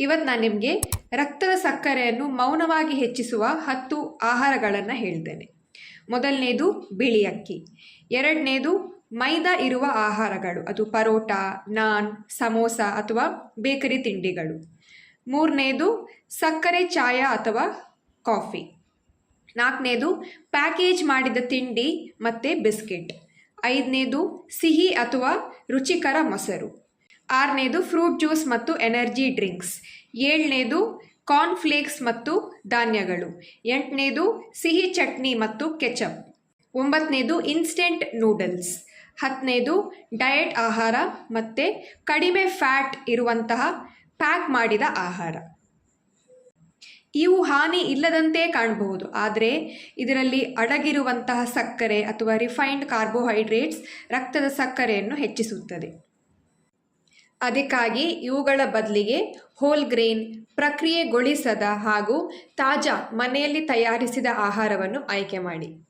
ಇವತ್ತು ನಾನು ನಿಮಗೆ ರಕ್ತದ ಸಕ್ಕರೆಯನ್ನು ಮೌನವಾಗಿ ಹೆಚ್ಚಿಸುವ ಹತ್ತು ಆಹಾರಗಳನ್ನು ಹೇಳ್ತೇನೆ. ಮೊದಲನೇದು ಬಿಳಿ ಅಕ್ಕಿ, ಎರಡನೇದು ಮೈದಾ ಇರುವ ಆಹಾರಗಳು, ಅದು ಪರೋಟ, ನಾನ್, ಸಮೋಸ ಅಥವಾ ಬೇಕರಿ ತಿಂಡಿಗಳು. ಮೂರನೇದು ಸಕ್ಕರೆ, ಚಾಯ ಅಥವಾ ಕಾಫಿ. ನಾಲ್ಕನೇದು ಪ್ಯಾಕೇಜ್ ಮಾಡಿದ ತಿಂಡಿ ಮತ್ತು ಬಿಸ್ಕೆಟ್. ಐದನೇದು ಸಿಹಿ ಅಥವಾ ರುಚಿಕರ ಮೊಸರು. ಆರನೇದು ಫ್ರೂಟ್ ಜ್ಯೂಸ್ ಮತ್ತು ಎನರ್ಜಿ ಡ್ರಿಂಕ್ಸ್ ಏಳನೇದು ಕಾರ್ನ್ಫ್ಲೇಕ್ಸ್ ಮತ್ತು ಧಾನ್ಯಗಳು. ಎಂಟನೇದು ಸಿಹಿ ಚಟ್ನಿ ಮತ್ತು ಕೆಚಪ್ ಒಂಬತ್ತನೇದು ಇನ್ಸ್ಟೆಂಟ್ ನೂಡಲ್ಸ್ ಹತ್ತನೇದು ಡಯಟ್ ಆಹಾರ ಮತ್ತು ಕಡಿಮೆ ಫ್ಯಾಟ್ ಇರುವಂತಹ ಪ್ಯಾಕ್ ಮಾಡಿದ ಆಹಾರ. ಇವು ಹಾನಿ ಇಲ್ಲದಂತೆ ಕಾಣಬಹುದು. ಆದರೆ ಇದರಲ್ಲಿ ಅಡಗಿರುವಂತಹ ಸಕ್ಕರೆ ಅಥವಾ ರಿಫೈನ್ಡ್ ಕಾರ್ಬೋಹೈಡ್ರೇಟ್ಸ್ ರಕ್ತದ ಸಕ್ಕರೆಯನ್ನು ಹೆಚ್ಚಿಸುತ್ತದೆ. ಅದಕ್ಕಾಗಿ ಇವುಗಳ ಬದಲಿಗೆ ಹೋಲ್ ಗ್ರೇನ್ ಪ್ರಕ್ರಿಯೆಗೊಳಿಸದ ಹಾಗೂ ತಾಜಾ ಮನೆಯಲ್ಲಿ ತಯಾರಿಸಿದ ಆಹಾರವನ್ನು ಆಯ್ಕೆ ಮಾಡಿ.